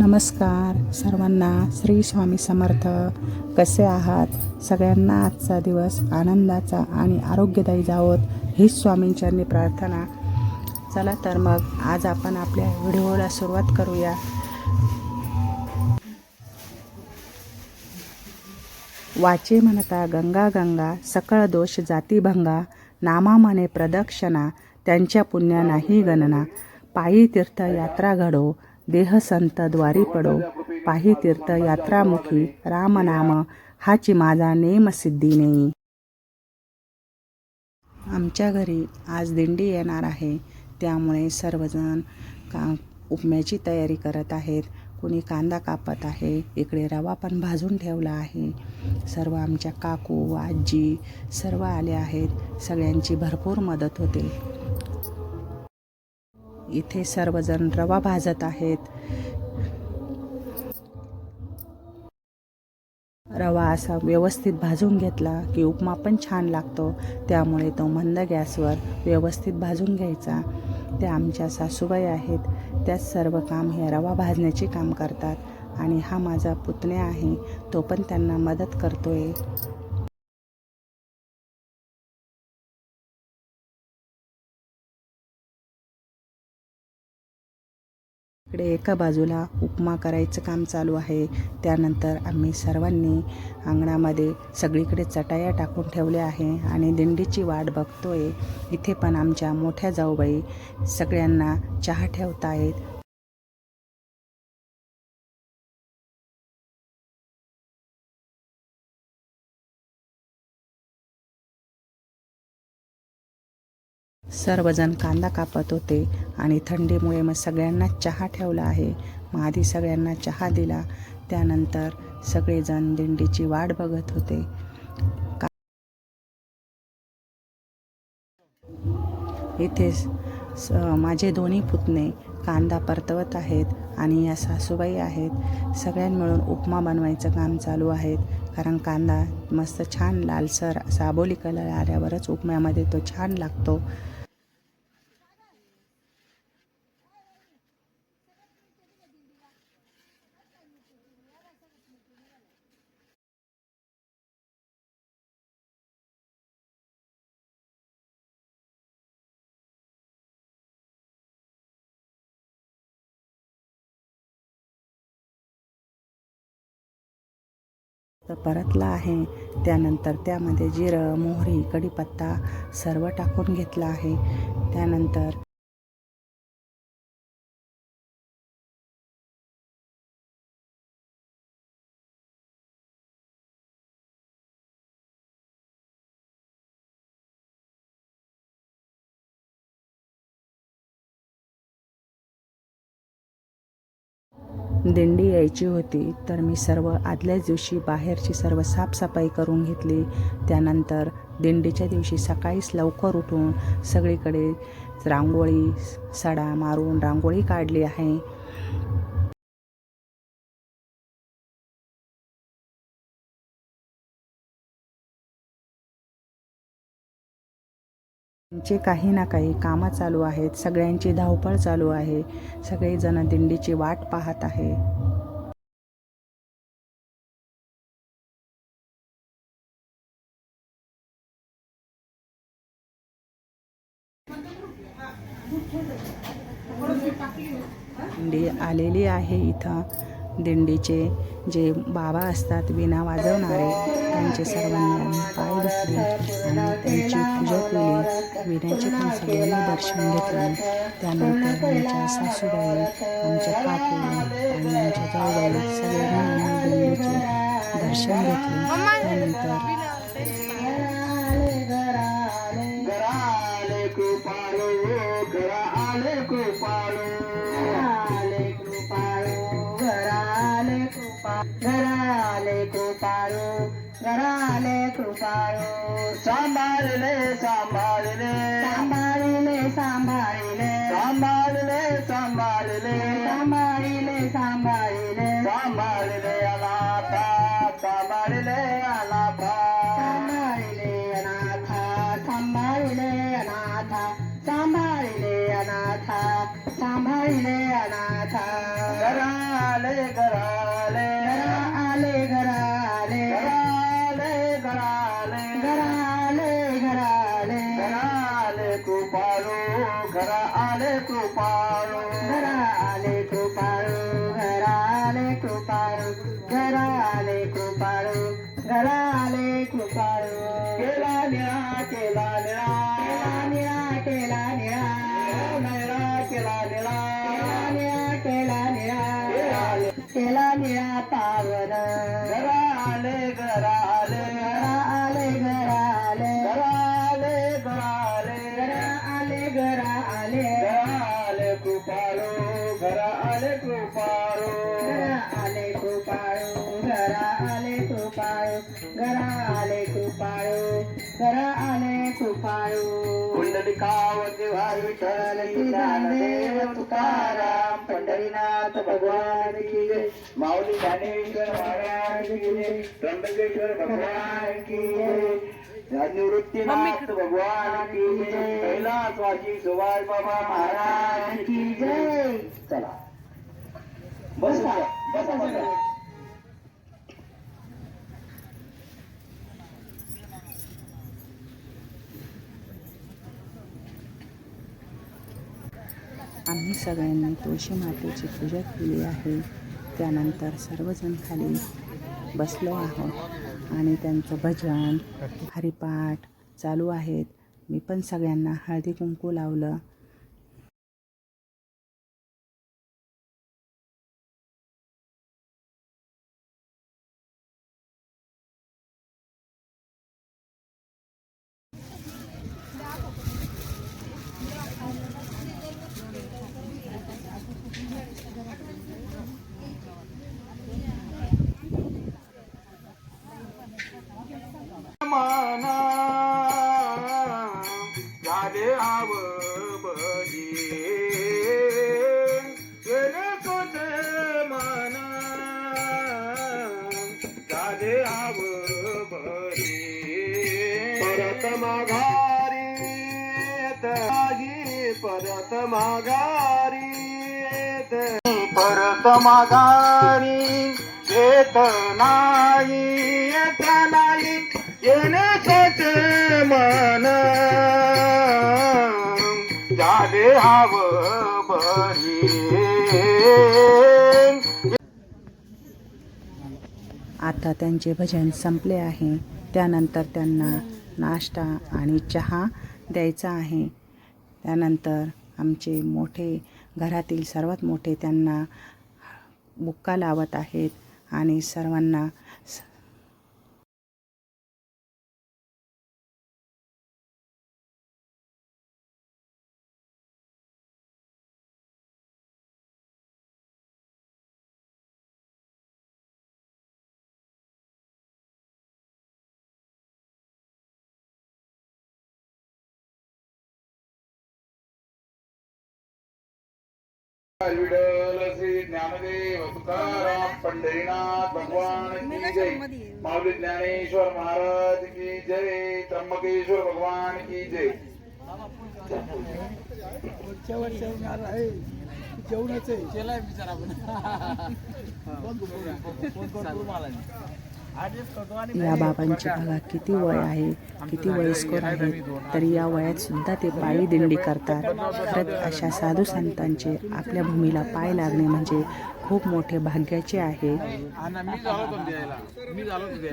नमस्कार. सर्वांना श्री स्वामी समर्थ. कसे आहात? सगळ्यांना आजचा दिवस आनंदाचा आणि आरोग्यदायी जावोत हीच स्वामींच्यांनी प्रार्थना. चला तर मग आज आपण आपल्या व्हिडिओला सुरुवात करूया. वाचे म्हणता गंगा गंगा सकळ दोष जाती भंगा नामा म्हणे प्रदक्षिणा त्यांच्या पुण्या नाही गणना. पायी तीर्थ यात्रा घडो देह संत द्वारी पडो. पाही तीर्थ यात्रामुखी रामनाम हाची माझा नेम सिद्धी नेई. आमच्या घरी आज दिंडी येणार आहे. त्यामुळे सर्वजण का उपम्याची तयारी करत आहेत. कुणी कांदा कापत आहे. इकडे रवा पण भाजून ठेवला आहे. सर्व आमच्या काकू आजी सर्व आले आहेत. सगळ्यांची भरपूर मदत होते. इथे सर्वजण रवा भाजत आहेत. रवा असा व्यवस्थित भाजून घेतला की उपमा पण छान लागतो. त्यामुळे तो मंद गॅसवर व्यवस्थित भाजून घ्यायचा. त्या आमच्या सासूबाई आहेत. त्याच सर्व काम हे रवा भाजण्याचे काम करतात. आणि हा माझा पुतण्या आहे. तो पण त्यांना मदत करतो आहे इकडे एका बाजूला उपमा करायचं काम चालू आहे. त्यानंतर आम्ही सर्वांनी अंगणामध्ये सगळीकडे चटाया टाकून ठेवल्या आहे आणि दिंडीची वाट बघतोय. इथे पण आमच्या मोठ्या जाऊबाई सगळ्यांना चहा ठेवतायत. सर्वजण कांदा कापत होते आणि थंडीमुळे मग सगळ्यांना चहा ठेवला आहे. मग आधी सगळ्यांना चहा दिला. त्यानंतर सगळेजण दिंडीची वाट बघत होते. का इथे स माझे दोन्ही पुतणे कांदा परतवत आहेत आणि या सासूबाई आहेत. सगळ्यां मिळून उपमा बनवायचं काम चालू आहेत. कारण कांदा मस्त छान लालसर साबोली कलर आल्यावरच उपम्यामध्ये तो छान लागतो. परतला आहे. त्यानंतर त्यामध्ये जिरं मोहरी कढीपत्ता सर्व टाकून घेतला आहे. त्यानंतर दिंडी यायची होती तर मी सर्व आदल्याच दिवशी बाहेरची सर्व साफसफाई करून घेतली. त्यानंतर दिंडीच्या दिवशी सकाळीच लवकर उठून सगळीकडे रांगोळी सडा मारून रांगोळी काढली आहे. त्यांचे काही ना काही कामं चालू आहेत सगळ्यांची धावपळ चालू आहे सगळेजण दिंडीची वाट पाहत आहे. दिंडी आलेली आहे इथं. दिंडीचे जे बाबा असतात विना वाजवणारे त्यांचे सर्वांनी पाय धुतले आणि त्यांची पूजा केली. विण्याचे पण सगळ्यांनी दर्शन घेतले. त्यानंतर आमच्या सासूबाई आमच्या काकू आणि आमच्या जाऊबाई सगळ्यांनी आम्ही दर्शन घेतले. त्यानंतर घराले कृपाळू घराले कृपाळू सांभाळले सांभाळले. सांभाळले सांभाळले. सांभाळले सांभाळले. सांभाळले सांभाळले. सांभाळले अनाथा सांभाळले अनाथा. सांभाळले अनाथा सांभाळले अनाथा. सांभाळले अनाथा सांभाळले अनाथा. घराले विठ्ठल तुकाराम पंढरीनाथ भगवान की जय. माऊली ज्ञानेश्वर महाराज की जय. त्र्यंबकेश्वर भगवान की जय. निवृत्तीनाथ भगवान की जय. कैलासवासी सुभाष बाबा महाराज की जय. चला. बसा बसा. आम्ही सगळ्यांनी तुळशी मातेची पूजा केली आहे. त्यानंतर सर्वजण खाली बसलो आहोत आणि त्यांचं भजन हरिपाठ चालू आहेत. मी पण सगळ्यांना हळदी कुंकू लावलं. माना. झाले आव बली गेले तुझे माना. झाले आव बली परत माघारी येत परत माघारी परत माघारी येत नाही येत झाले बरी आता त्यांचे भजन संपले आहे. त्यानंतर त्यांना नाश्ता आणि चहा द्यायचा आहे. त्यानंतर आमचे मोठे घरातील सर्वात मोठे त्यांना बुक्का लावत आहेत आणि सर्वांना ज्ञानदेव तुकाराम पंढरीनाथ भगवान की जय. माऊली ज्ञानेश्वर महाराज की जय. त्र्यंबकेश्वर भगवान की जय. या बाबांची बघा किती वय आहे किती वयस्कर आहे तरी या वयात सुद्धा ते पायी दिंडी करतात. खरंच अशा साधू संतांचे आपल्या भूमीला पाय लागणे म्हणजे खूप मोठे भाग्याचे आहे.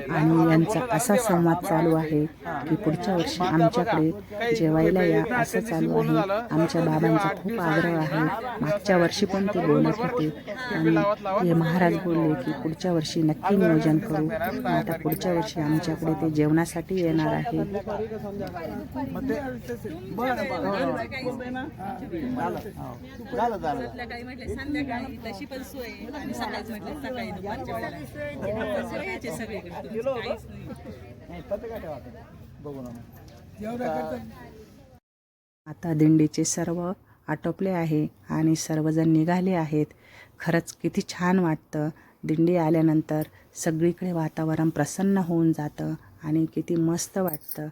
आणि यांचा असा संवाद चालू आहे की पुढच्या वर्षी आमच्याकडे जेवायला या असं चालू आहे. आमच्या बाबांचा खूप आग्रह आहे. मागच्या वर्षी पण ते बोलत होते. आणि हे महाराज बोलले की पुढच्या वर्षी नक्की नियोजन करू. आता पुढच्या वर्षी आमच्याकडे ते जेवणासाठी येणार आहे. संध्याकाळी म्हटलं संध्याकाळी. तशी पण सोय आहे. आणि सकाळी म्हटलं सकाळी दुपारच्या वेळेला. सोय यायची सगळीकडे तुमचं काहीच नाही. आता दिंडीचे सर्व आटोपले आहे आणि सर्वजण निघाले आहेत. खरंच किती छान वाटतं. दिंडी आल्यानंतर सगळीकडे वातावरण प्रसन्न होऊन जातं आणि किती मस्त वाटतं.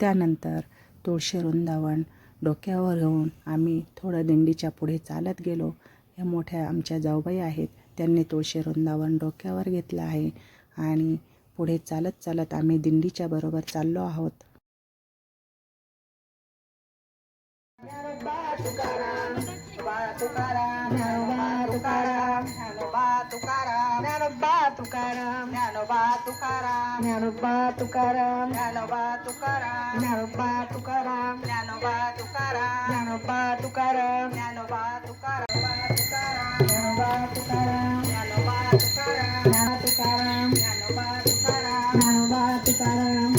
त्यानंतर तुळशी वृंदावन डोक्यावर घेऊन आम्ही थोडं दिंडीच्या पुढे चालत गेलो. या मोठ्या आमच्या जाऊबाई आहेत. त्यांनी तुळशी वृंदावन डोक्यावर घेतलं आहे आणि पुढे चालत चालत आम्ही दिंडीच्या बरोबर चाललो आहोत. तुकाराम तुकाराम तुकाराम ज्ञानोबा तुकाराम ज्ञानोबा तुकाराम ज्ञानोबा तुकाराम ज्ञानोबा तुकाराम ज्ञानोबा तुकाराम ज्ञानोबा तुकाराम ज्ञानोबा तुकाराम ज्ञानोबा तुकाराम ज्ञानोबा तुकाराम ज्ञानोबा तुकाराम ज्ञानोबा तुकाराम ज्ञानोबा तुकाराम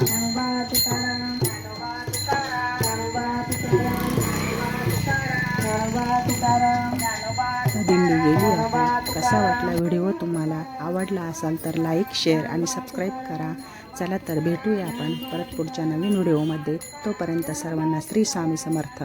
ज्ञानोबा तुकाराम ज्ञानोबा तुकाराम ज्ञानोबा तुकाराम ज्ञानोबा दिंडी गेली आहे कसा वाटला व्हिडिओ तुम्हाला आवडला असाल तर लाईक शेअर आणि सबस्क्राईब करा. चला तर भेटूया आपण परत पुढच्या नवीन व्हिडिओमध्ये. तोपर्यंत सर्वांना श्री स्वामी समर्थ.